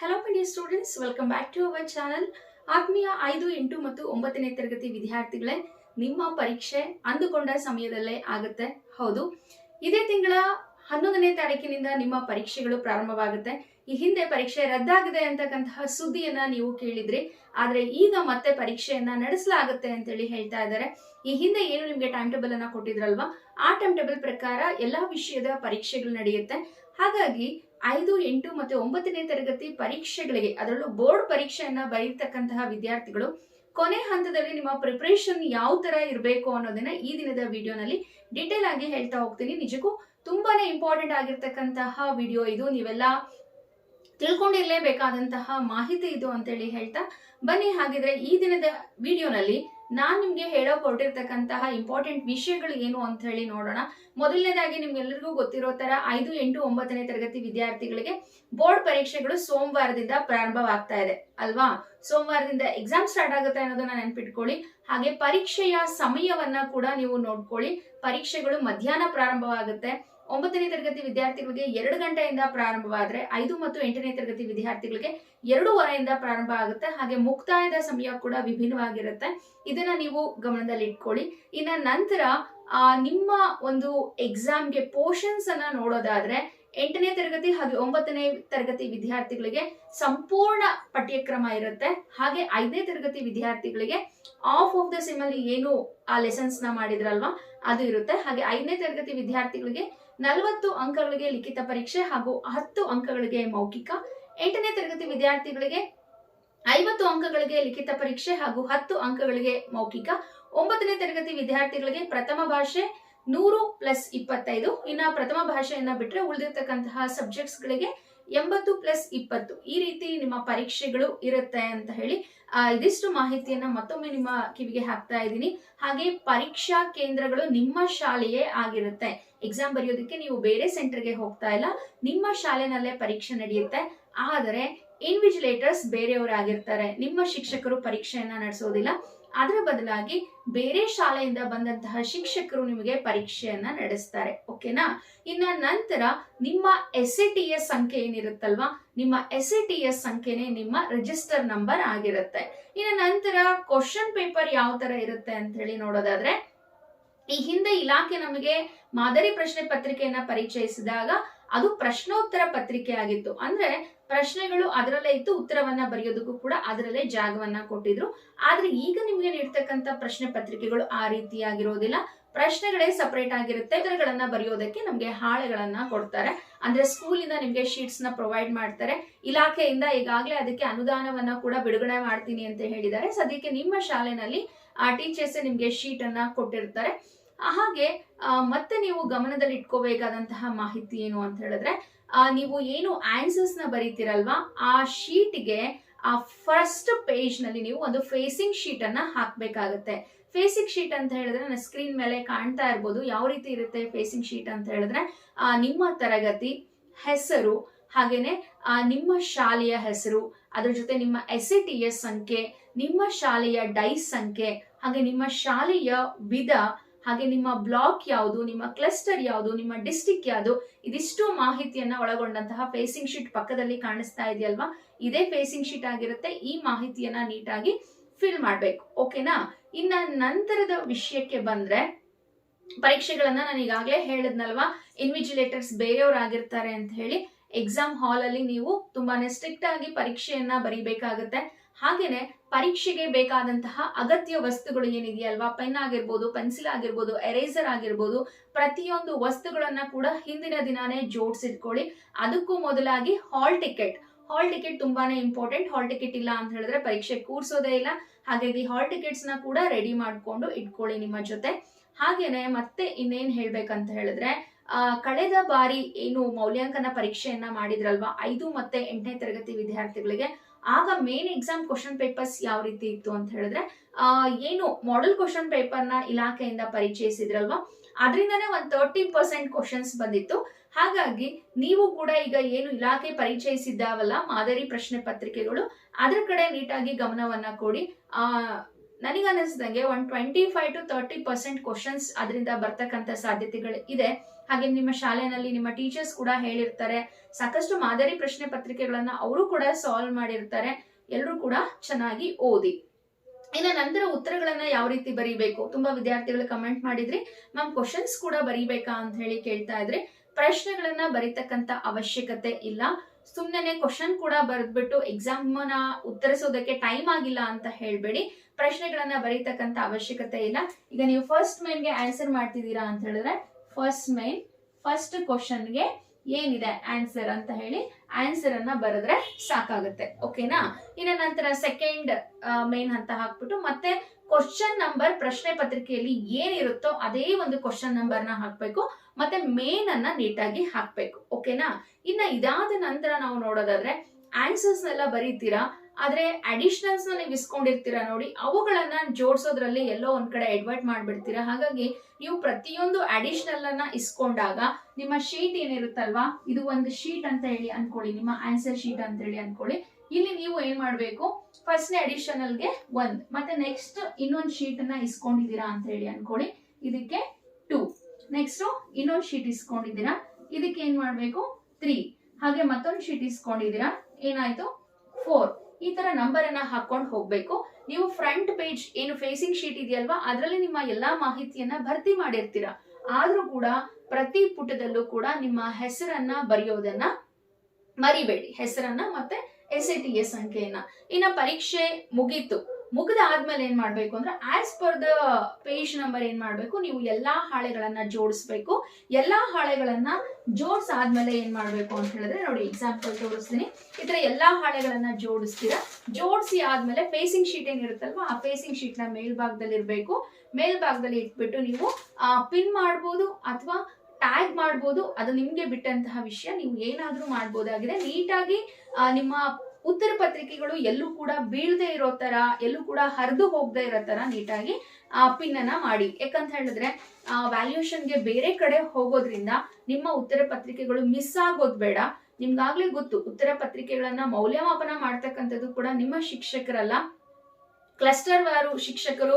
Hello dear students welcome back to our channel ಆತ್ಮೀಯ ಐದು, ಎಂಟು ಮತ್ತು ಒಂಬತ್ತನೇ ತರಗತಿ ವಿದ್ಯಾರ್ಥಿಗಳೇ, ನಿಮ್ಮ ಪರೀಕ್ಷೆ ಅಂದುಕೊಂಡ ಸಮಯದಲ್ಲೇ ಆಗುತ್ತೆ. ಹೌದು. ಇದೇ ತಿಂಗಳ ಹನ್ನೊಂದನೇ ತಾರೀಕಿನಿಂದ ನಿಮ್ಮ ಪರೀಕ್ಷೆಗಳು ಪ್ರಾರಂಭವಾಗುತ್ತೆ. ಈ ಹಿಂದೆ ಪರೀಕ್ಷೆ ರದ್ದಾಗಿದೆ ಅಂತಕ್ಕಂತಹ ಸುದ್ದಿಯನ್ನ ನೀವು ಕೇಳಿದ್ರಿ. ಆದ್ರೆ ಈಗ ಮತ್ತೆ ಪರೀಕ್ಷೆಯನ್ನ ನಡೆಸಲಾಗುತ್ತೆ ಅಂತೇಳಿ ಹೇಳ್ತಾ ಇದ್ದಾರೆ. ಈ ಹಿಂದೆ ಏನು ನಿಮ್ಗೆ ಟೈಮ್ ಟೇಬಲ್ ಅನ್ನ ಕೊಟ್ಟಿದ್ರಲ್ವಾ? ಆ ಟೈಮ್ ಟೇಬಲ್ ಪ್ರಕಾರ ಎಲ್ಲಾ ವಿಷಯದ ಪರೀಕ್ಷೆಗಳು ನಡೆಯುತ್ತೆ. ಹಾಗಾಗಿ ಐದು, ಎಂಟು ಮತ್ತೆ ಒಂಬತ್ತನೇ ತರಗತಿ ಪರೀಕ್ಷೆಗಳಿಗೆ, ಅದರಲ್ಲೂ ಬೋರ್ಡ್ ಪರೀಕ್ಷೆಯನ್ನ ಬರೀತಕ್ಕಂತಹ ವಿದ್ಯಾರ್ಥಿಗಳು, ಕೊನೆ ಹಂತದಲ್ಲಿ ನಿಮ್ಮ ಪ್ರಿಪ್ರೇಷನ್ ಯಾವ ತರ ಇರಬೇಕು ಅನ್ನೋದನ್ನ ಈ ದಿನದ ವಿಡಿಯೋನಲ್ಲಿ ಡೀಟೇಲ್ ಆಗಿ ಹೇಳ್ತಾ ಹೋಗ್ತೀನಿ. ನಿಜಕ್ಕೂ ತುಂಬಾನೇ ಇಂಪಾರ್ಟೆಂಟ್ ಆಗಿರ್ತಕ್ಕಂತಹ ವಿಡಿಯೋ ಇದು. ನೀವೆಲ್ಲ ತಿಳ್ಕೊಂಡಿರ್ಲೇಬೇಕಾದಂತಹ ಮಾಹಿತಿ ಇದು ಅಂತೇಳಿ ಹೇಳ್ತಾ ಬನ್ನಿ. ಹಾಗಿದ್ರೆ ಈ ದಿನದ ವಿಡಿಯೋನಲ್ಲಿ ನಾನ್ ನಿಮ್ಗೆ ಹೇಳೋಕೆ ಹೊರಟಿರ್ತಕ್ಕಂತಹ ಇಂಪಾರ್ಟೆಂಟ್ ವಿಷಯಗಳು ಏನು ಅಂತ ಹೇಳಿ ನೋಡೋಣ. ಮೊದಲನೇದಾಗಿ ನಿಮ್ಗೆಲ್ಲರಿಗೂ ಗೊತ್ತಿರೋ ತರ ಐದು, ಎಂಟು, ಒಂಬತ್ತನೇ ತರಗತಿ ವಿದ್ಯಾರ್ಥಿಗಳಿಗೆ ಬೋರ್ಡ್ ಪರೀಕ್ಷೆಗಳು ಸೋಮವಾರದಿಂದ ಪ್ರಾರಂಭವಾಗ್ತಾ ಇದೆ. ಅಲ್ವಾ? ಸೋಮವಾರದಿಂದ ಎಕ್ಸಾಮ್ ಸ್ಟಾರ್ಟ್ ಆಗುತ್ತೆ ಅನ್ನೋದನ್ನ ನೆನ್ಪಿಟ್ಕೊಳ್ಳಿ. ಹಾಗೆ ಪರೀಕ್ಷೆಯ ಸಮಯವನ್ನ ಕೂಡ ನೀವು ನೋಡ್ಕೊಳ್ಳಿ. ಪರೀಕ್ಷೆಗಳು ಮಧ್ಯಾಹ್ನ ಪ್ರಾರಂಭವಾಗುತ್ತೆ. ಒಂಬತ್ತನೇ ತರಗತಿ ವಿದ್ಯಾರ್ಥಿಗಳಿಗೆ ಎರಡು ಗಂಟೆಯಿಂದ ಪ್ರಾರಂಭವಾದರೆ ಐದು ಮತ್ತು ಎಂಟನೇ ತರಗತಿ ವಿದ್ಯಾರ್ಥಿಗಳಿಗೆ ಎರಡೂವರೆಯಿಂದ ಪ್ರಾರಂಭ ಆಗುತ್ತೆ. ಹಾಗೆ ಮುಕ್ತಾಯದ ಸಮಯ ಕೂಡ ವಿಭಿನ್ನವಾಗಿರುತ್ತೆ. ಇದನ್ನ ನೀವು ಗಮನದಲ್ಲಿ ಇಟ್ಕೊಳ್ಳಿ ಇನ್ನ ನಂತರ ನಿಮ್ಮ ಒಂದು ಎಕ್ಸಾಮ್ಗೆ ಪೋರ್ಷನ್ಸ್ ಅನ್ನ ನೋಡೋದಾದ್ರೆ ಎಂಟನೇ ತರಗತಿ ಹಾಗೆ ಒಂಬತ್ತನೇ ತರಗತಿ ವಿದ್ಯಾರ್ಥಿಗಳಿಗೆ ಸಂಪೂರ್ಣ ಪಠ್ಯಕ್ರಮ ಇರುತ್ತೆ. ಹಾಗೆ ಐದನೇ ತರಗತಿ ವಿದ್ಯಾರ್ಥಿಗಳಿಗೆ ಆಫ್ ಆಫ್ ದ ಸಿಮ್ ಅಲ್ಲಿ ಏನು ಆ ಲೆಸನ್ಸ್ನ ಮಾಡಿದ್ರಲ್ವಾ, ಅದು ಇರುತ್ತೆ. ಹಾಗೆ ಐದನೇ ತರಗತಿ ವಿದ್ಯಾರ್ಥಿಗಳಿಗೆ ನಲವತ್ತು ಅಂಕಗಳಿಗೆ ಲಿಖಿತ ಪರೀಕ್ಷೆ ಹಾಗೂ ಹತ್ತು ಅಂಕಗಳಿಗೆ ಮೌಖಿಕ, ಎಂಟನೇ ತರಗತಿ ವಿದ್ಯಾರ್ಥಿಗಳಿಗೆ ಐವತ್ತು ಅಂಕಗಳಿಗೆ ಲಿಖಿತ ಪರೀಕ್ಷೆ ಹಾಗೂ ಹತ್ತು ಅಂಕಗಳಿಗೆ ಮೌಖಿಕ, ಒಂಬತ್ತನೇ ತರಗತಿ ವಿದ್ಯಾರ್ಥಿಗಳಿಗೆ ಪ್ರಥಮ ಭಾಷೆ, ನೂರು ಪ್ಲಸ್ ಇಪ್ಪತ್ತೈದು. ಇನ್ನ ಪ್ರಥಮ ಭಾಷೆಯನ್ನ ಬಿಟ್ಟರೆ ಉಳಿದಿರ್ತಕ್ಕಂತಹ ಸಬ್ಜೆಕ್ಟ್ಸ್ ಗಳಿಗೆ ಎಂಬತ್ತು ಪ್ಲಸ್ ಇಪ್ಪತ್ತು. ಈ ರೀತಿ ನಿಮ್ಮ ಪರೀಕ್ಷೆಗಳು ಇರುತ್ತೆ ಅಂತ ಹೇಳಿ ಇದಿಷ್ಟು ಮಾಹಿತಿಯನ್ನ ಮತ್ತೊಮ್ಮೆ ನಿಮ್ಮ ಕಿವಿಗೆ ಹಾಕ್ತಾ ಇದ್ದೀನಿ. ಹಾಗೆ ಪರೀಕ್ಷಾ ಕೇಂದ್ರಗಳು ನಿಮ್ಮ ಶಾಲೆಯೇ ಆಗಿರುತ್ತೆ. ಎಕ್ಸಾಮ್ ಬರೆಯೋದಕ್ಕೆ ನೀವು ಬೇರೆ ಸೆಂಟರ್ಗೆ ಹೋಗ್ತಾ ಇಲ್ಲ. ನಿಮ್ಮ ಶಾಲೆನಲ್ಲೇ ಪರೀಕ್ಷೆ ನಡೆಯುತ್ತೆ. ಆದರೆ ಇನ್ವಿಜಿಲೇಟರ್ಸ್ ಬೇರೆಯವರಾಗಿರ್ತಾರೆ. ನಿಮ್ಮ ಶಿಕ್ಷಕರು ಪರೀಕ್ಷೆಯನ್ನ ನಡೆಸೋದಿಲ್ಲ. ಅದರ ಬದಲಾಗಿ ಬೇರೆ ಶಾಲೆಯಿಂದ ಬಂದಂತಹ ಶಿಕ್ಷಕರು ನಿಮಗೆ ಪರೀಕ್ಷೆಯನ್ನ ನಡೆಸ್ತಾರೆ, ಓಕೆನಾ? ಇನ್ನ ನಂತರ ನಿಮ್ಮ ಎಸ್ ಎ ಟಿ ಎಸ್ ಸಂಖ್ಯೆ ಏನಿರುತ್ತಲ್ವಾ? ನಿಮ್ಮ ಎಸ್ ಎ ಟಿ ಎಸ್ ಸಂಖ್ಯೆನೇ ನಿಮ್ಮ ರಿಜಿಸ್ಟರ್ ನಂಬರ್ ಆಗಿರುತ್ತೆ. ಇನ್ನು ನಂತರ ಕ್ವಶನ್ ಪೇಪರ್ ಯಾವ ತರ ಇರುತ್ತೆ ಅಂತ ಹೇಳಿ ನೋಡೋದಾದ್ರೆ, ಈ ಹಿಂದೆ ಇಲಾಖೆ ನಮಗೆ ಮಾದರಿ ಪ್ರಶ್ನೆ ಪತ್ರಿಕೆಯನ್ನ ಪರಿಚಯಿಸಿದಾಗ ಅದು ಪ್ರಶ್ನೋತ್ತರ ಪತ್ರಿಕೆ ಆಗಿತ್ತು. ಅಂದ್ರೆ ಪ್ರಶ್ನೆಗಳು ಅದರಲ್ಲೇ ಇತ್ತು, ಉತ್ತರವನ್ನ ಬರೆಯೋದಕ್ಕೂ ಕೂಡ ಅದರಲ್ಲೇ ಜಾಗವನ್ನ ಕೊಟ್ಟಿದ್ರು. ಆದ್ರೆ ಈಗ ನಿಮ್ಗೆ ನೀಡ್ತಕ್ಕಂತ ಪ್ರಶ್ನೆ ಪತ್ರಿಕೆಗಳು ಆ ರೀತಿಯಾಗಿರೋದಿಲ್ಲ ಪ್ರಶ್ನೆಗಳೇ ಸಪರೇಟ್ ಆಗಿರುತ್ತೆ, ಉತ್ತರಗಳನ್ನ ಬರೆಯೋದಕ್ಕೆ ನಮ್ಗೆ ಹಾಳೆಗಳನ್ನ ಕೊಡ್ತಾರೆ. ಅಂದ್ರೆ ಸ್ಕೂಲಿಂದ ನಿಮ್ಗೆ ಶೀಟ್ಸ್ನ ಪ್ರೊವೈಡ್ ಮಾಡ್ತಾರೆ. ಇಲಾಖೆಯಿಂದ ಈಗಾಗಲೇ ಅದಕ್ಕೆ ಅನುದಾನವನ್ನ ಕೂಡ ಬಿಡುಗಡೆ ಮಾಡ್ತೀನಿ ಅಂತ ಹೇಳಿದ್ದಾರೆ. ಸದ್ಯಕ್ಕೆ ನಿಮ್ಮ ಶಾಲೆನಲ್ಲಿ ಆ ಟೀಚರ್ಸ್ ನಿಮ್ಗೆ ಶೀಟ್ ಅನ್ನ ಕೊಟ್ಟಿರ್ತಾರೆ. ಹಾಗೆ ಮತ್ತೆ ನೀವು ಗಮನದಲ್ಲಿ ಇಟ್ಕೋಬೇಕಾದಂತಹ ಮಾಹಿತಿ ಏನು ಅಂತ ಹೇಳಿದ್ರೆ ನೀವು ಏನು ಆನ್ಸರ್ಸ್ನ ಬರೀತಿರಲ್ವಾ, ಆ ಶೀಟ್ಗೆ, ಆ ಫಸ್ಟ್ ಪೇಜ್ನಲ್ಲಿ ನೀವು ಒಂದು ಫೇಸಿಂಗ್ ಶೀಟ್ ಅನ್ನ ಹಾಕ್ಬೇಕಾಗತ್ತೆ. ಫೇಸಿಂಗ್ ಶೀಟ್ ಅಂತ ಹೇಳಿದ್ರೆ ನನ್ನ ಸ್ಕ್ರೀನ್ ಮೇಲೆ ಕಾಣ್ತಾ ಇರ್ಬೋದು, ಯಾವ ರೀತಿ ಇರುತ್ತೆ ಫೇಸಿಂಗ್ ಶೀಟ್ ಅಂತ ಹೇಳಿದ್ರೆ ನಿಮ್ಮ ತರಗತಿ ಹೆಸರು, ಹಾಗೇನೆ ನಿಮ್ಮ ಶಾಲೆಯ ಹೆಸರು, ಅದ್ರ ಜೊತೆ ನಿಮ್ಮ ಎಸ್ ಎ ಟಿ ಎಸ್ ಸಂಖ್ಯೆ, ನಿಮ್ಮ ಶಾಲೆಯ ಡೈಸ್ ಸಂಖ್ಯೆ, ಹಾಗೆ ನಿಮ್ಮ ಶಾಲೆಯ ವಿಧ ಹಾಗೆ ನಿಮ್ಮ ಬ್ಲಾಕ್ ಯಾವುದು, ನಿಮ್ಮ ಕ್ಲಸ್ಟರ್ ಯಾವುದು, ನಿಮ್ಮ ಡಿಸ್ಟಿಕ್ ಯಾವುದು, ಇದಿಷ್ಟು ಮಾಹಿತಿಯನ್ನ ಒಳಗೊಂಡಂತಹ ಫೇಸಿಂಗ್ ಶೀಟ್ ಪಕ್ಕದಲ್ಲಿ ಕಾಣಿಸ್ತಾ ಇದೆಯಲ್ವಾ? ಇದೇ ಫೇಸಿಂಗ್ ಶೀಟ್ ಆಗಿರುತ್ತೆ, ಈ ಮಾಹಿತಿಯನ್ನ ನೀಟಾಗಿ ಫಿಲ್ ಮಾಡ್ಬೇಕು ಓಕೆನಾ ಇನ್ನ ನಂತರದ ವಿಷಯಕ್ಕೆ ಬಂದ್ರೆ, ಪರೀಕ್ಷೆಗಳನ್ನ ನಾನು ಈಗಾಗಲೇ ಹೇಳಿದ್ನಲ್ವಾ? ಇನ್ವಿಜಿಲೇಟರ್ಸ್ ಬೇರೆಯವರಾಗಿರ್ತಾರೆ ಅಂತ ಹೇಳಿ ಎಕ್ಸಾಮ್ ಹಾಲ್ ಅಲ್ಲಿ ನೀವು ತುಂಬಾನೇ ಸ್ಟ್ರಿಕ್ಟ್ ಆಗಿ ಪರೀಕ್ಷೆಯನ್ನ ಬರೀಬೇಕಾಗತ್ತೆ. ಹಾಗೇನೆ ಪರೀಕ್ಷೆಗೆ ಬೇಕಾದಂತಹ ಅಗತ್ಯ ವಸ್ತುಗಳು ಏನಿದೆಯಲ್ವಾ? ಪೆನ್ ಆಗಿರ್ಬೋದು, ಪೆನ್ಸಿಲ್ ಆಗಿರ್ಬೋದು, ಎರೇಸರ್ ಆಗಿರ್ಬೋದು, ಪ್ರತಿಯೊಂದು ವಸ್ತುಗಳನ್ನ ಕೂಡ ಹಿಂದಿನ ದಿನಾನೇ ಜೋಡಿಸಿಟ್ಕೊಳ್ಳಿ. ಅದಕ್ಕೂ ಮೊದಲಾಗಿ ಹಾಲ್ ಟಿಕೆಟ್. ಹಾಲ್ ಟಿಕೆಟ್ ತುಂಬಾನೇ ಇಂಪಾರ್ಟೆಂಟ್. ಹಾಲ್ ಟಿಕೆಟ್ ಇಲ್ಲ ಅಂತ ಹೇಳಿದ್ರೆ ಪರೀಕ್ಷೆ ಕೂರ್ಸೋದೇ ಇಲ್ಲ. ಹಾಗಾಗಿ ಹಾಲ್ ಟಿಕೆಟ್ಸ್ನ ಕೂಡ ರೆಡಿ ಮಾಡ್ಕೊಂಡು ಇಟ್ಕೊಳ್ಳಿ ನಿಮ್ಮ ಜೊತೆ. ಹಾಗೇನೆ ಮತ್ತೆ ಇನ್ನೇನ್ ಹೇಳ್ಬೇಕಂತ ಹೇಳಿದ್ರೆ ಕಳೆದ ಬಾರಿ ಏನು ಮೌಲ್ಯಾಂಕನ ಪರೀಕ್ಷೆಯನ್ನ ಮಾಡಿದ್ರಲ್ವಾ? ಐದು ಮತ್ತೆ ಎಂಟನೇ ತರಗತಿ ವಿದ್ಯಾರ್ಥಿಗಳಿಗೆ ಆಗ ಮೇನ್ ಎಕ್ಸಾಮ್ ಕ್ವಶನ್ ಪೇಪರ್ಸ್ ಯಾವ ರೀತಿ ಇತ್ತು ಅಂತ ಹೇಳಿದ್ರೆ ಏನು ಮಾಡೆಲ್ ಕ್ವಶನ್ ಪೇಪರ್ನ ಇಲಾಖೆಯಿಂದ ಪರಿಚಯಿಸಿದ್ರಲ್ವಾ? ಅದರಿಂದನೇ ಒಂದು ತರ್ಟಿ ಪರ್ಸೆಂಟ್ ಕ್ವಶನ್ಸ್ ಬಂದಿತ್ತು. ಹಾಗಾಗಿ ನೀವು ಕೂಡ ಈಗ ಏನು ಇಲಾಖೆ ಪರಿಚಯಿಸಿದ್ದಾವಲ್ಲ ಮಾದರಿ ಪ್ರಶ್ನೆ ಪತ್ರಿಕೆಗಳು, ಅದರ ಕಡೆ ನೀಟಾಗಿ ಗಮನವನ್ನ ಕೊಡಿ. ಆ, ನನಗನ್ನಿಸ್ದಂಗೆ ಒಂದ್ twenty five to thirty percent questions ಅದರಿಂದ ಬರ್ತಕ್ಕಂಥ ಸಾಧ್ಯತೆಗಳು ಇದೆ ಹಾಗೆ ನಿಮ್ಮ ಶಾಲೆನಲ್ಲಿ ನಿಮ್ಮ ಟೀಚರ್ಸ್ ಕೂಡ ಹೇಳಿರ್ತಾರೆ. ಸಾಕಷ್ಟು ಮಾದರಿ ಪ್ರಶ್ನೆ ಪತ್ರಿಕೆಗಳನ್ನ ಅವರು ಕೂಡ ಸಾಲ್ವ್ ಮಾಡಿರ್ತಾರೆ. ಎಲ್ಲರೂ ಕೂಡ ಚೆನ್ನಾಗಿ ಓದಿ. ಇನ್ನು ನಂತರ ಉತ್ತರಗಳನ್ನ ಯಾವ ರೀತಿ ಬರೀಬೇಕು? ತುಂಬಾ ವಿದ್ಯಾರ್ಥಿಗಳು ಕಮೆಂಟ್ ಮಾಡಿದ್ರಿ ಮ್ಯಾಮ್ ಕ್ವಶನ್ಸ್ ಕೂಡ ಬರೀಬೇಕಾ ಅಂತ ಹೇಳಿ ಕೇಳ್ತಾ ಇದ್ರಿ ಪ್ರಶ್ನೆಗಳನ್ನ ಬರೀತಕ್ಕಂತ ಅವಶ್ಯಕತೆ ಇಲ್ಲ. ಸುಮ್ಮನೆ ಕ್ವಶನ್ ಕೂಡ ಬರೆದ್ಬಿಟ್ಟು ಎಕ್ಸಾಮ್ನ ಉತ್ತರಿಸೋದಕ್ಕೆ ಟೈಮ್ ಆಗಿಲ್ಲ ಅಂತ ಹೇಳ್ಬೇಡಿ. ಪ್ರಶ್ನೆಗಳನ್ನ ಬರೀತಕ್ಕಂತ ಅವಶ್ಯಕತೆ ಇಲ್ಲ. ಈಗ ನೀವು ಫಸ್ಟ್ ಮೇನ್ಗೆ ಆನ್ಸರ್ ಮಾಡ್ತಿದ್ದೀರಾ ಅಂತ ಹೇಳಿದ್ರೆ ಫಸ್ಟ್ ಮೇನ್ ಫಸ್ಟ್ ಕ್ವಶನ್ಗೆ ಏನಿದೆ ಆನ್ಸರ್ ಅಂತ ಹೇಳಿ ಆನ್ಸರ್ ಅನ್ನ ಬರೆದ್ರೆ ಸಾಕಾಗುತ್ತೆ ಓಕೆನಾ ಇನ್ನು ನಂತರ ಸೆಕೆಂಡ್ ಮೇನ್ ಅಂತ ಹಾಕ್ಬಿಟ್ಟು ಮತ್ತೆ ಕ್ವಶನ್ ನಂಬರ್ ಪ್ರಶ್ನೆ ಪತ್ರಿಕೆಯಲ್ಲಿ ಏನಿರುತ್ತೋ ಅದೇ ಒಂದು ಕ್ವಶನ್ ನಂಬರ್ನ ಹಾಕ್ಬೇಕು, ಮತ್ತೆ ಮೇನ್ ಅನ್ನ ನೀಟಾಗಿ ಹಾಕ್ಬೇಕು ಓಕೆನಾ ಇನ್ನ ಇದಾದ ನಂತರ ನಾವು ನೋಡೋದಾದ್ರೆ ಆನ್ಸರ್ಸ್ ನೆಲ್ಲ ಬರೀತೀರಾ? ಆದ್ರೆ ಅಡಿಷನಲ್ಸ್ ನೀವು ಇಸ್ಕೊಂಡಿರ್ತೀರಾ ನೋಡಿ, ಅವುಗಳನ್ನ ಜೋಡಿಸೋದ್ರಲ್ಲಿ ಎಲ್ಲೋ ಒಂದ್ ಕಡೆ ಎಡ್ವರ್ಟ್ ಮಾಡ್ಬಿಡ್ತೀರಾ. ಹಾಗಾಗಿ ನೀವು ಪ್ರತಿಯೊಂದು ಅಡಿಷನಲ್ ಅನ್ನ ಇಸ್ಕೊಂಡಾಗ ನಿಮ್ಮ ಶೀಟ್ ಏನಿರುತ್ತಲ್ವಾ, ಇದು ಒಂದು ಶೀಟ್ ಅಂತ ಹೇಳಿ ಅನ್ಕೊಳ್ಳಿ, ನಿಮ್ಮ ಆನ್ಸರ್ ಶೀಟ್ ಅಂತ ಹೇಳಿ ಅನ್ಕೊಳ್ಳಿ. ಇಲ್ಲಿ ನೀವು ಏನ್ ಮಾಡ್ಬೇಕು ಫಸ್ಟ್ ಅಡಿಷನಲ್ಗೆ ಒಂದ್, ಮತ್ತೆ ನೆಕ್ಸ್ಟ್ ಇನ್ನೊಂದು ಶೀಟ್ ಅನ್ನ ಇಸ್ಕೊಂಡಿದ್ದೀರಾ ಅಂತ ಹೇಳಿ ಅನ್ಕೊಳ್ಳಿ. ಇದಕ್ಕೆ ಟೂ ನೆಕ್ಸ್ಟ್ ಇನ್ನೊಂದು ಶೀಟ್ ಇಸ್ಕೊಂಡಿದ್ದೀರಾ. ಇದಕ್ಕೆ ಏನ್ ಮಾಡ್ಬೇಕು ತ್ರೀ ಹಾಗೆ ಮತ್ತೊಂದು ಶೀಟ್ ಇಸ್ಕೊಂಡಿದ್ದೀರಾ. ಏನಾಯ್ತು ಫೋರ್ ಈ ತರ ನಂಬರ್ ಅನ್ನ ಹಾಕೊಂಡು ಹೋಗ್ಬೇಕು. ನೀವು ಫ್ರಂಟ್ ಪೇಜ್ ಏನು ಫೇಸಿಂಗ್ ಶೀಟ್ ಇದೆಯಲ್ವಾ, ಅದರಲ್ಲಿ ನಿಮ್ಮ ಎಲ್ಲಾ ಮಾಹಿತಿಯನ್ನ ಭರ್ತಿ ಮಾಡಿರ್ತೀರಾ. ಆದ್ರೂ ಕೂಡ ಪ್ರತಿ ಪುಟದಲ್ಲೂ ಕೂಡ ನಿಮ್ಮ ಹೆಸರನ್ನ ಬರೆಯೋದನ್ನ ಮರಿಬೇಡಿ. ಹೆಸರನ್ನ ಮತ್ತೆ ಎಸ್ ಎ ಟಿ ಎ ಸಂಖ್ಯೆಯನ್ನ. ಇನ್ನ ಪರೀಕ್ಷೆ ಮುಗೀತು. ಮುಗಿದ ಆದ್ಮೇಲೆ ಏನ್ ಮಾಡ್ಬೇಕು ಅಂದ್ರೆ as per the page number ಏನ್ ಮಾಡ್ಬೇಕು ನೀವು ಎಲ್ಲಾ ಹಾಳೆಗಳನ್ನ ಜೋಡಿಸ್ಬೇಕು. ಎಲ್ಲಾ ಹಾಳೆಗಳನ್ನ ಜೋಡಿಸಾದ್ಮೇಲೆ ಏನ್ ಮಾಡ್ಬೇಕು ಅಂತ ಹೇಳಿದ್ರೆ ನೋಡಿ ಎಕ್ಸಾಂಪಲ್ ತೋರಿಸ್ತೀನಿ. ಈ ತರ ಎಲ್ಲಾ ಹಾಳೆಗಳನ್ನ ಜೋಡಿಸ್ತೀರಾ. ಜೋಡಿಸಿ ಆದ್ಮೇಲೆ ಫೇಸಿಂಗ್ ಶೀಟ್ ಏನಿರುತ್ತಲ್ವಾ ಆ ಫೇಸಿಂಗ್ ಶೀಟ್ನ ಮೇಲ್ಭಾಗದಲ್ಲಿ ಇರಬೇಕು. ಮೇಲ್ಭಾಗದಲ್ಲಿ ಇಟ್ಬಿಟ್ಟು ನೀವು ಪಿನ್ ಮಾಡ್ಬೋದು ಅಥವಾ ಟ್ಯಾಗ್ ಮಾಡ್ಬೋದು. ಅದು ನಿಮ್ಗೆ ಬಿಟ್ಟಂತಹ ವಿಷಯ. ನೀವು ಏನಾದ್ರೂ ಮಾಡ್ಬೋದಾಗಿದೆ. ನೀಟಾಗಿ ಆ, ನಿಮ್ಮ ಉತ್ತರ ಪತ್ರಿಕೆಗಳು ಎಲ್ಲೂ ಕೂಡ ಬೀಳದೆ ಇರೋ ತರ, ಎಲ್ಲೂ ಕೂಡ ಹರಿದು ಹೋಗದೆ ಇರೋ ತರ ನೀಟಾಗಿ, ಆ ಪಿನ್ ಅನ್ನ ಮಾಡಿ. ಯಾಕಂತ ಹೇಳಿದ್ರೆ, ಆ ವ್ಯಾಲ್ಯೂಷನ್ಗೆ ಬೇರೆ ಕಡೆ ಹೋಗೋದ್ರಿಂದ ನಿಮ್ಮ ಉತ್ತರ ಪತ್ರಿಕೆಗಳು ಮಿಸ್ ಆಗೋದು ಬೇಡ. ನಿಮ್ಗಾಗ್ಲೇ ಗೊತ್ತು, ಉತ್ತರ ಪತ್ರಿಕೆಗಳನ್ನ ಮೌಲ್ಯಮಾಪನ ಮಾಡ್ತಕ್ಕಂಥದ್ದು ಕೂಡ ನಿಮ್ಮ ಶಿಕ್ಷಕರಲ್ಲ. ಕ್ಲಸ್ಟರ್ ವಾರು ಶಿಕ್ಷಕರು,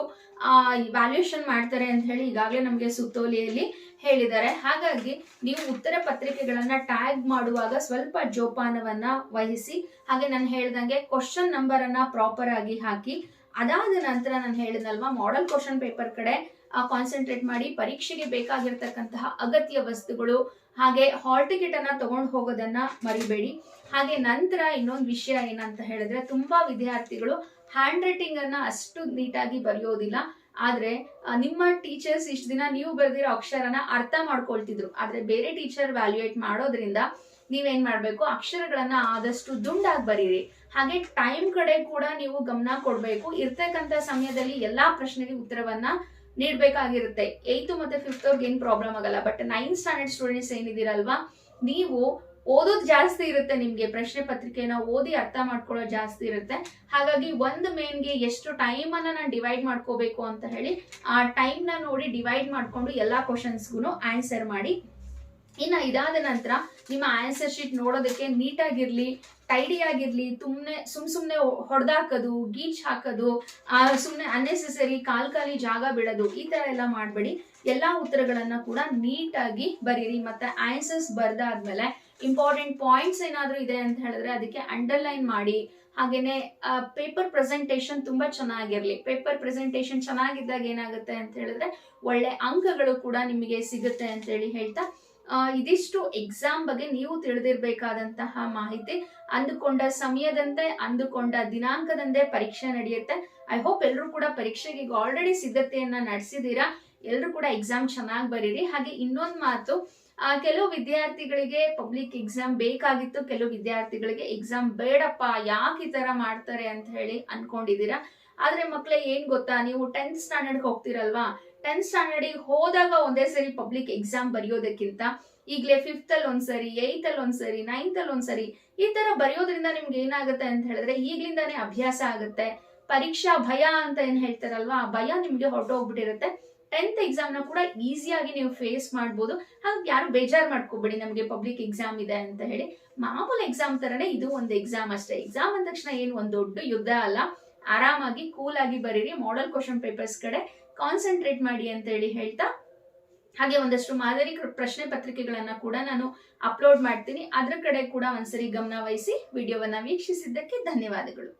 ಆ ವ್ಯಾಲ್ಯೂಷನ್ ಮಾಡ್ತಾರೆ ಅಂತ ಹೇಳಿ ಈಗಾಗಲೇ ನಮಗೆ ಸುತ್ತೋಲೆಯಲ್ಲಿ ಹೇಳಿದ್ದಾರೆ. ಹಾಗಾಗಿ ನೀವು ಉತ್ತರ ಪತ್ರಿಕೆಗಳನ್ನ ಟ್ಯಾಗ್ ಮಾಡುವಾಗ ಸ್ವಲ್ಪ ಜೋಪಾನವನ್ನ ವಹಿಸಿ. ಹಾಗೆ ನಾನು ಹೇಳ್ದಂಗೆ ಕ್ವಶನ್ ನಂಬರ್ ಅನ್ನ ಪ್ರಾಪರ್ ಆಗಿ ಹಾಕಿ. ಅದಾದ ನಂತರ ನಾನು ಹೇಳಿದ್ನಲ್ವಾ ಮಾಡೆಲ್ ಕ್ವಶನ್ ಪೇಪರ್ ಕಡೆ ಕಾನ್ಸಂಟ್ರೇಟ್ ಮಾಡಿ ಪರೀಕ್ಷೆಗೆ ಬೇಕಾಗಿರ್ತಕ್ಕಂತಹ ಅಗತ್ಯ ವಸ್ತುಗಳು, ಹಾಗೆ ಹಾಲ್ ಟಿಕೆಟ್ ಅನ್ನ ತಗೊಂಡು ಹೋಗೋದನ್ನ ಮರಿಬೇಡಿ. ಹಾಗೆ ನಂತರ ಇನ್ನೊಂದು ವಿಷಯ ಏನಂತ ಹೇಳಿದ್ರೆ, ತುಂಬಾ ವಿದ್ಯಾರ್ಥಿಗಳು ಹ್ಯಾಂಡ್ ರೈಟಿಂಗ್ ಅನ್ನ ಅಷ್ಟು ನೀಟಾಗಿ ಬರೆಯೋದಿಲ್ಲ. ಆದ್ರೆ ನಿಮ್ಮ ಟೀಚರ್ಸ್ ಇಷ್ಟು ದಿನ ನೀವು ಬರೆದಿರೋ ಅಕ್ಷರನ ಅರ್ಥ ಮಾಡ್ಕೊಳ್ತಿದ್ರು. ಆದ್ರೆ ಬೇರೆ ಟೀಚರ್ ವ್ಯಾಲ್ಯೂಯೇಟ್ ಮಾಡೋದ್ರಿಂದ ನೀವೇನ್ ಮಾಡ್ಬೇಕು? ಅಕ್ಷರಗಳನ್ನ ಆದಷ್ಟು ದುಂಡಾಗಿ ಬರೀರಿ. ಹಾಗೆ ಟೈಮ್ ಕಡೆ ಕೂಡ ನೀವು ಗಮನ ಕೊಡ್ಬೇಕು. ಇರ್ತಕ್ಕಂಥ ಸಮಯದಲ್ಲಿ ಎಲ್ಲಾ ಪ್ರಶ್ನೆಗೆ ಉತ್ತರವನ್ನ ನೀಡ್ಬೇಕಾಗಿರುತ್ತೆ. ಏಯ್ತು ಮತ್ತೆ ಫಿಫ್ತ್ ಅವ್ರಿಗೆ ಏನ್ ಪ್ರಾಬ್ಲಮ್ ಆಗಲ್ಲ. ಬಟ್ ನೈನ್ ಸ್ಟ್ಯಾಂಡರ್ಡ್ ಸ್ಟೂಡೆಂಟ್ಸ್ ಏನಿದ್ದೀರಲ್ವಾ? ನೀವು ಓದೋದು ಜಾಸ್ತಿ ಇರುತ್ತೆ ನಿಮ್ಗೆ ಪ್ರಶ್ನೆ ಪತ್ರಿಕೆನ ಓದಿ ಅರ್ಥ ಮಾಡ್ಕೊಳ್ಳೋದು ಜಾಸ್ತಿ ಇರುತ್ತೆ. ಹಾಗಾಗಿ ಒಂದು ಮೇನ್ಗೆ ಎಷ್ಟು ಟೈಮ್ ಅನ್ನ ನಾನು ಡಿವೈಡ್ ಮಾಡ್ಕೋಬೇಕು ಅಂತ ಹೇಳಿ ಆ ಟೈಮ್ನ ನೋಡಿ ಡಿವೈಡ್ ಮಾಡ್ಕೊಂಡು ಎಲ್ಲಾ ಕ್ವಶನ್ಸ್ಗೂ ಆನ್ಸರ್ ಮಾಡಿ. ಇನ್ನ ಇದಾದ ನಂತರ ನಿಮ್ಮ ಆನ್ಸರ್ ಶೀಟ್ ನೋಡೋದಕ್ಕೆ ನೀಟಾಗಿರಲಿ ಟೈಡಿ ಆಗಿರಲಿ, ತುಮ್ನೆ ಸುಮ್ ಸುಮ್ನೆ ಹೊಡೆದಾಕೋದು, ಗೀಚ್ ಹಾಕೋದು ಸುಮ್ಮನೆ ಅನ್ನೆಸೆಸರಿ ಕಾಲ್ ಖಾಲಿ ಜಾಗ ಬಿಡೋದು, ಈ ತರ ಎಲ್ಲ ಮಾಡಬೇಡಿ. ಎಲ್ಲಾ ಉತ್ತರಗಳನ್ನು ಕೂಡ ನೀಟಾಗಿ ಬರೀರಿ. ಮತ್ತೆ ಆನ್ಸರ್ಸ್ ಬರ್ದಾದ್ಮೇಲೆ ಇಂಪಾರ್ಟೆಂಟ್ ಪಾಯಿಂಟ್ಸ್ ಏನಾದರೂ ಇದೆ ಅಂತ ಹೇಳಿದ್ರೆ ಅದಕ್ಕೆ ಅಂಡರ್ಲೈನ್ ಮಾಡಿ. ಹಾಗೇನೆ ಪೇಪರ್ ಪ್ರೆಸೆಂಟೇಶನ್ ತುಂಬಾ ಚೆನ್ನಾಗಿರ್ಲಿ. ಪೇಪರ್ ಪ್ರೆಸೆಂಟೇಶನ್ ಚೆನ್ನಾಗಿದ್ದಾಗ ಏನಾಗುತ್ತೆ ಅಂತ ಹೇಳಿದ್ರೆ ಒಳ್ಳೆ ಅಂಕಗಳು ಕೂಡ ನಿಮಗೆ ಸಿಗುತ್ತೆ ಅಂತ ಹೇಳಿ ಹೇಳ್ತಾ ಇದಿಷ್ಟು ಎಕ್ಸಾಮ್ ಬಗ್ಗೆ ನೀವು ತಿಳಿದಿರ್ಬೇಕಾದಂತಹ ಮಾಹಿತಿ ಅಂದುಕೊಂಡ ಸಮಯದಂತೆ, ಅಂದುಕೊಂಡ ದಿನಾಂಕದಂತೆ ಪರೀಕ್ಷೆ ನಡೆಯುತ್ತೆ. ಐ ಹೋಪ್ ಎಲ್ಲರೂ ಕೂಡ ಪರೀಕ್ಷೆಗೆ ಆಲ್ರೆಡಿ ಸಿದ್ಧತೆಯನ್ನ ನಡೆಸಿದೀರಾ ಎಲ್ಲರೂ ಕೂಡ ಎಕ್ಸಾಮ್ ಚೆನ್ನಾಗಿ ಬರೀರಿ. ಹಾಗೆ ಇನ್ನೊಂದು ಮಾತು ಕೆಲವು ವಿದ್ಯಾರ್ಥಿಗಳಿಗೆ ಪಬ್ಲಿಕ್ ಎಕ್ಸಾಮ್ ಬೇಕಾಗಿತ್ತು, ಕೆಲವು ವಿದ್ಯಾರ್ಥಿಗಳಿಗೆ ಎಕ್ಸಾಮ್ ಬೇಡಪ್ಪ, ಯಾಕೆ ಈ ತರ ಮಾಡ್ತಾರೆ ಅಂತ ಹೇಳಿ ಅನ್ಕೊಂಡಿದ್ದೀರಾ? ಆದ್ರೆ ಮಕ್ಳೇ, ಏನ್ ಗೊತ್ತಾ? ನೀವು ಟೆಂತ್ ಸ್ಟ್ಯಾಂಡರ್ಡ್ಗೆ ಹೋಗ್ತಿರಲ್ವಾ? ಟೆಂತ್ ಸ್ಟ್ಯಾಂಡರ್ಡ್ ಹೋದಾಗ ಒಂದೇ ಸರಿ ಪಬ್ಲಿಕ್ ಎಕ್ಸಾಮ್ ಬರೆಯೋದಕ್ಕಿಂತ ಈಗಲೇ ಫಿಫ್ತ್ ಅಲ್ಲಿ ಒಂದ್ಸರಿ ಏಯ್ತ್ ಅಲ್ಲಿ ಒಂದ್ಸರಿ ನೈನ್ತ್ ಅಲ್ಲಿ ಒಂದ್ಸರಿ ಈ ತರ ಬರೆಯೋದ್ರಿಂದ ನಿಮ್ಗೆ ಏನಾಗುತ್ತೆ ಅಂತ ಹೇಳಿದ್ರೆ ಈಗ್ಲಿಂದಾನೇ ಅಭ್ಯಾಸ ಆಗುತ್ತೆ. ಪರೀಕ್ಷಾ ಭಯ ಅಂತ ಏನ್ ಹೇಳ್ತಾರಲ್ವಾ? ಆ ಭಯ ನಿಮ್ಗೆ ಹೊರಟೋಗ್ಬಿಟ್ಟಿರುತ್ತೆ. ಟೆಂತ್ ಎಕ್ಸಾಮ್ನ ಕೂಡ ಈಸಿಯಾಗಿ ನೀವು ಫೇಸ್ ಮಾಡ್ಬೋದು. ಹಾಗೆ ಯಾರು ಬೇಜಾರು ಮಾಡ್ಕೋಬೇಡಿ, ನಮಗೆ ಪಬ್ಲಿಕ್ ಎಕ್ಸಾಮ್ ಇದೆ ಅಂತ ಹೇಳಿ. ಮಾಮೂಲಿ ಎಕ್ಸಾಮ್ ತರನೇ ಇದು ಒಂದು ಎಕ್ಸಾಮ್ ಅಷ್ಟೇ. ಎಕ್ಸಾಮ್ ಅಂದ ತಕ್ಷಣ ಏನು ಒಂದು ದೊಡ್ಡ ಯುದ್ಧ ಅಲ್ಲ. ಆರಾಮಾಗಿ ಕೂಲ್ ಆಗಿ ಬರೀರಿ. ಮಾಡೆಲ್ ಕ್ವಶನ್ ಪೇಪರ್ಸ್ ಕಡೆ ಕಾನ್ಸಂಟ್ರೇಟ್ ಮಾಡಿ ಅಂತ ಹೇಳಿ ಹೇಳ್ತಾ. ಹಾಗೆ ಒಂದಷ್ಟು ಮಾದರಿ ಪ್ರಶ್ನೆ ಪತ್ರಿಕೆಗಳನ್ನ ಕೂಡ ನಾನು ಅಪ್ಲೋಡ್ ಮಾಡ್ತೀನಿ. ಅದ್ರ ಕಡೆ ಕೂಡ ಒಂದ್ಸರಿ ಗಮನ ವಹಿಸಿ, ವಿಡಿಯೋವನ್ನ ವೀಕ್ಷಿಸಿದ್ದಕ್ಕೆ ಧನ್ಯವಾದಗಳು.